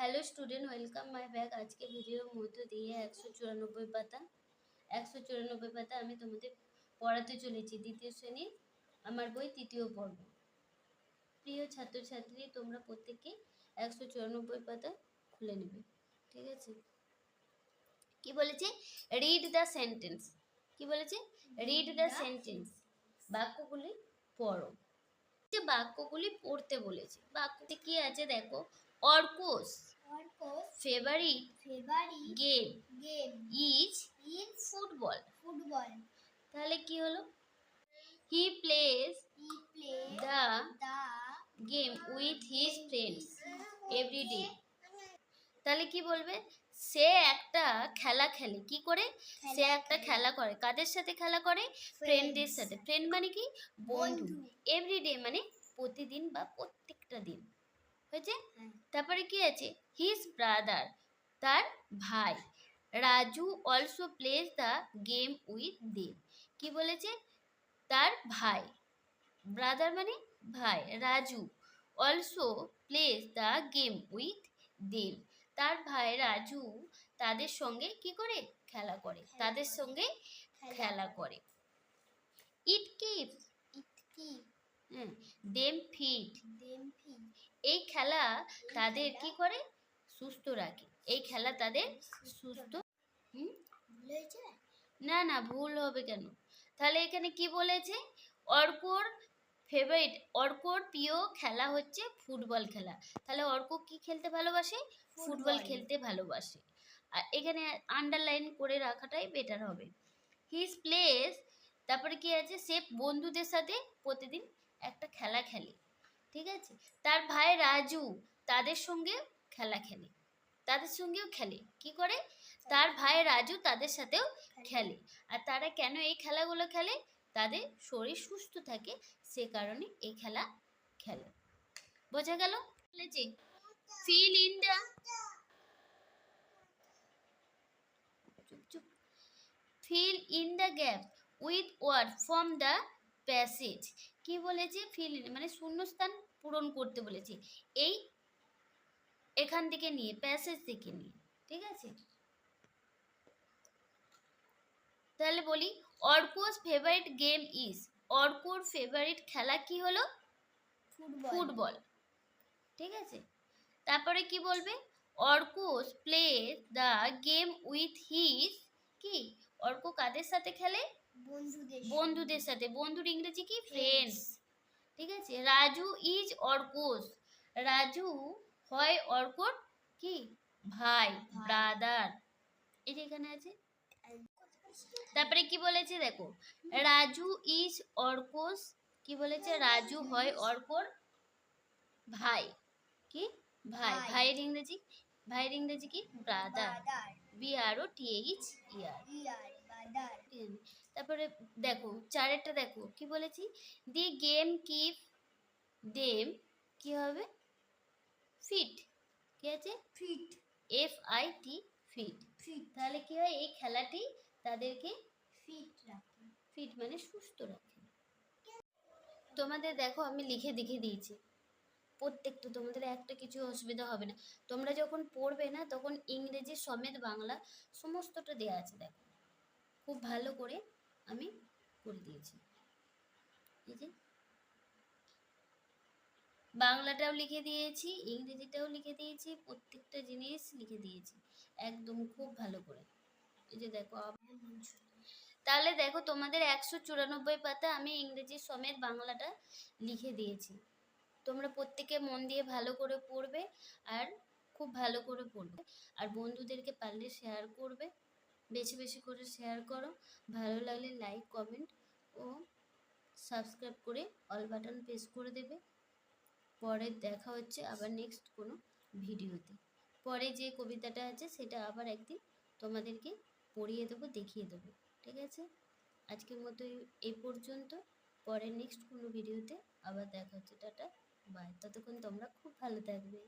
Hello student welcome my back আজকে ভিডিওর মধ্য দিয়ে একশো চুরানব্বই পাতা। একশো চুরানব্বই পাতা আমি তোমাদের পড়াতে চলেছি। দ্বিতীয় শ্রেণির আমার বই, তৃতীয় পর্ব। প্রিয় ছাত্রছাত্রী, তোমরা প্রত্যেকে একশো চুরানব্বই পাতা খুলে নেবে। ঠিক আছে? কি বলেছে? রিড দ্য সেন্টেন্স কি বলেছে? রিড দ্য সেন্টেন্স বাক্যগুলি পড়ো। বাক্যগুলি পড়তে বলেছে। বাক্যতে কি আছে দেখো? Arko's Arko's favourite favourite game game is is football. Football. তাহলে কি হলো? He plays he play the the game with his friends every day তাহলে কি বলবে? সে একটা খেলা খেলে। কি করে? সে একটা খেলা। করে। কাদের সাথে খেলা করে? ফ্রেন্ডদের সাথে। ফ্রেন্ড মানে কি? বন্ধু। এভরিডে মানে প্রতিদিন বা প্রত্যেকটা দিন। হয়েছে। হ্যাঁ। তারপরে কি আছে? হিজ ব্রাদার তার ভাই। Raju also plays the game with them কি বলেছে? তার ভাই। ব্রাদার মানে ভাই। Raju also plays the game with them তার ভাই রাজু তাদের সঙ্গে কি করে? খেলা করে। তাদের সঙ্গে খেলা। করে। ইট কিপস ইট কি দেম ফিট দেম ফি এই খেলা তাদের কি করে? সুস্থ রাখে। এই খেলা তাদের সুস্থ না না ভুল হবে কেন? তাহলে এখানে কি বলেছে? অর্কর ফেভারিট অর্কর প্রিয় খেলা হচ্ছে ফুটবল খেলা। তাহলে অর্ক কি খেলতে ভালোবাসে? Football football. খেলতে ভালোবাসে। আর এখানে আন্ডারলাইন করে রাখাটাই বেটার হবে। হিজ প্লেস তারপরে কি আছে? সে বন্ধুদের সাথে প্রতিদিন একটা খেলা খেলে। ঠিক আছে? তার ভাই রাজু তাদের সঙ্গে খেলা খেলে। তাদের সঙ্গেও খেলে। কি করে? তার ভাই রাজু তাদের সাথেও খেলে। আর তারা কেন এই খেলাগুলো খেলে? তাদের শরীর সুস্থ থাকে, সে কারণে এই খেলা খেলে। বোঝা গেল? বলেছে fill in the fill in the gap with word from the passage কি বলেছে? ফিল মানে শূন্যস্থান পূরণ করতে বলেছে। এই এখান থেকে নিয়ে প্যাসেজ থেকে নিয়ে ঠিক আছে? তাহলে বলি অর্কোস ফেভারিট গেম ইজ অর্কোর ফেভারিট খেলা কি হলো? ফুটবল। ফুটবল। ঠিক আছে? তারপরে কি বলবে? Arko's play the game with his কি? অর্ক কাদের সাথে খেলে? বন্ধুদের বন্ধুদের সাথে। বন্ধুর ইংরেজি কি? ফ্রেন্ডস ঠিক আছে? রাজু ইজ অর্কোস রাজু হয় অর্কর কি? ভাই ভাই। ব্রাদার। এই যে এখানে আছে। তারপরে কি বলেছে দেখো? রাজু ইজ অর্কোস কি বলেছে? রাজু হয় অর্কর ভাই। কি? ভাই। ভাই। ভাইয়ের ইংরেজি? ভাইয়ের ইংরেজি কি? Brother. Brother B R O T H E R E R তারপরে দেখো চারেরটা দেখো কি বলেছি? দি গেম কিপ দেম কি হবে? ফিট কি আছে? Fit. F I T fit. Fit. তাহলে কি হয়? এই খেলাটি তাদেরকে ফিট রাখে। ফিট মানে সুস্থ রাখে। তোমাদের দেখো আমি লিখে দেখে দিয়েছি। প্রত্যেকটা তোমাদের একটা কিছু অসুবিধা হবে না। তোমরা যখন পড়বে না তখন ইংরেজি সমেত বাংলা সমস্তটা দেওয়া আছে দেখো। খুব ভালো করে আমি করে দিয়েছি। এই যে। বাংলাটাও লিখে দিয়েছি, ইংরেজিটাও লিখে দিয়েছি, প্রত্যেকটা জিনিস লিখে দিয়েছি। একদম খুব ভালো করে। এই যে দেখো তাহলে দেখো তোমাদের একশো চুরানব্বই পাতা আমি ইংরেজি সমেত বাংলাটা লিখে দিয়েছি। তোমরা প্রত্যেকে মন দিয়ে ভালো করে পড়বে আর খুব ভালো করে পড়বে। আর বন্ধুদেরকে পারলে শেয়ার করবে। বেশি বেশি করে শেয়ার করো। ভালো লাগলে লাইক কমেন্ট ও সাবস্ক্রাইব করে অল বাটন প্রেস করে দেবে। পরে দেখা হচ্ছে আবার নেক্সট কোনো ভিডিওতে পরে যে কবিতাটা আছে সেটা আবার একদিন তোমাদেরকে পড়িয়ে দেবো, দেখিয়ে দেবো। ঠিক আছে? আজকের মতো এই- পর্যন্ত। পরে নেক্সট কোনো ভিডিওতে আবার দেখা হচ্ছে। টাটা বাই ততক্ষণ তোমরা খুব ভালো থাকবে।